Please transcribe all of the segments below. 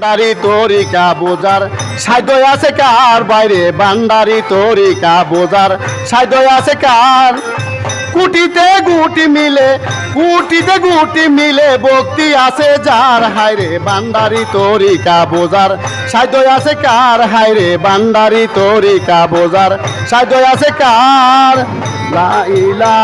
Boundary তরিকা বোজার সাধ্য আছে কার বাইরে? বান্ডারি তরিকা বোজার সাধ্য আছে কার? কুটিতে গুটি মিলে, কুটিতে গুটি মিলে ভক্তি আছে যার হায়রে। বান্ডারি তরিকা বোজার সাধ্য আছে কার হায়রে? বান্ডারি তরিকা বোজার সাধ্য আছে কার? লা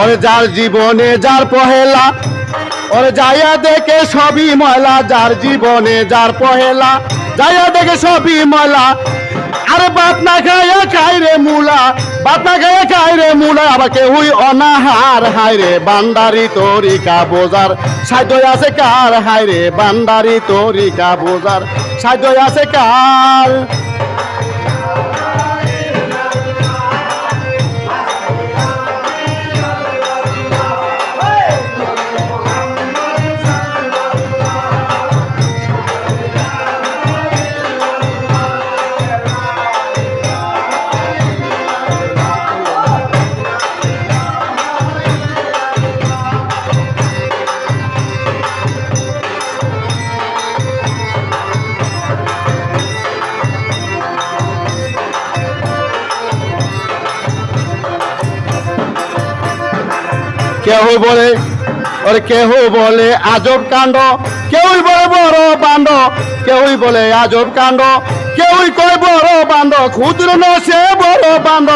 ওরে যার জীবনে যার পহেলা, ওরে যাইয়া দেখে সবই ময়লা, যার জীবনে যার পহেলা, যাইয়া দেখে সবই ময়লা। আরে বাত না খাইয়া খাই রে মুলা বাত না খাইয়া খাই রে মুলা, আবার কেউই অনাহার হাই রে বান্দারি তরিকা বোজার সাধ্য আছে কার হাই রে বান্দারি তরিকা বোজার সাধ্য আছে কার কেহ বলে ওরে কেহ বলে আজব কাণ্ড, কেউই বলে বড় বান্ড কেউই বলে আজব কাণ্ড, কেউই কয় বড় বান্ড ক্ষুদ্র নসে বড় বান্ড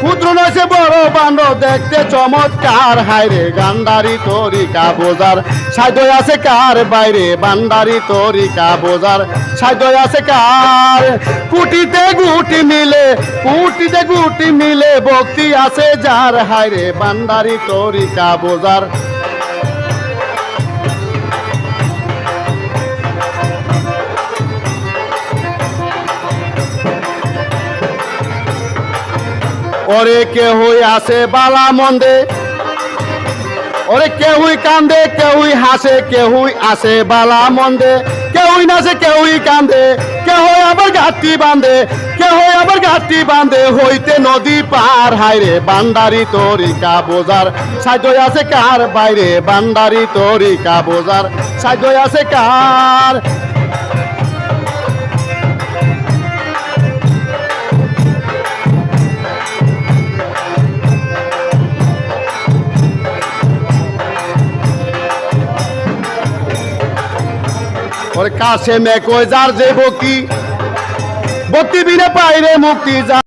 ক্ষুদ্র নসে বড় বান্ড দেখতে চমৎকার হাইরে গান্ডারি তরিকা বোজার সাধ্য আছে কার বাইরে? বান্ডারি তরিকা বোজার সাধ্য আছে কার? কুটিতে গুটি মিলে কুটিতে গুটি মিলে, ভক্তি আছে যার। হাইরে বান্ডারি তরিকা বোজার ওরে কেহই আছে বালা মন্দে, ওরে কেউই কান্দে কেউই হাসে কেউই আসে বালা মন্দে। কেউই নাচে কেউই কান্দে কেহ আবার ঘাটতি বাঁধে কেহ আবার ঘাটতি বাঁধে। হইতে নদী পার হাইরে বান্ডারি তরিকা বোজার সাধ্য আছে কার বাইরে বান্ডারি তরিকা বোজার সাধ্য আছে কার ওর কাছে মে কই যার যে বকি ভক্তি বিনে পাইরে মুক্তি যা